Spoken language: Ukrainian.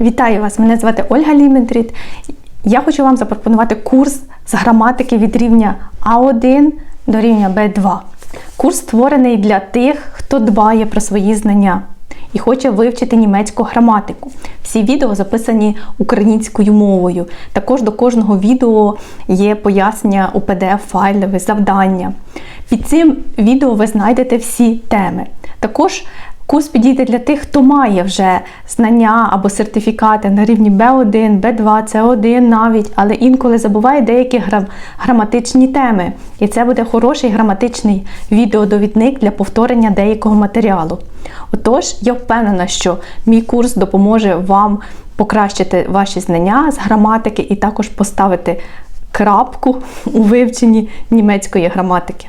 Вітаю вас! Мене звати Ольга Ліментріт. Я хочу вам запропонувати курс з граматики від рівня А1 до рівня Б2. Курс створений для тих, хто дбає про свої знання і хоче вивчити німецьку граматику. Всі відео записані українською мовою. Також до кожного відео є пояснення у PDF-файлові, завдання. Під цим відео ви знайдете всі теми. Також Курс підійде для тих, хто має вже знання або сертифікати на рівні B1, B2, C1 навіть, але інколи забуває деякі грам- граматичні теми. І це буде хороший граматичний відеодовідник для повторення деякого матеріалу. Отож, я впевнена, що мій курс допоможе вам покращити ваші знання з граматики і також поставити крапку у вивченні німецької граматики.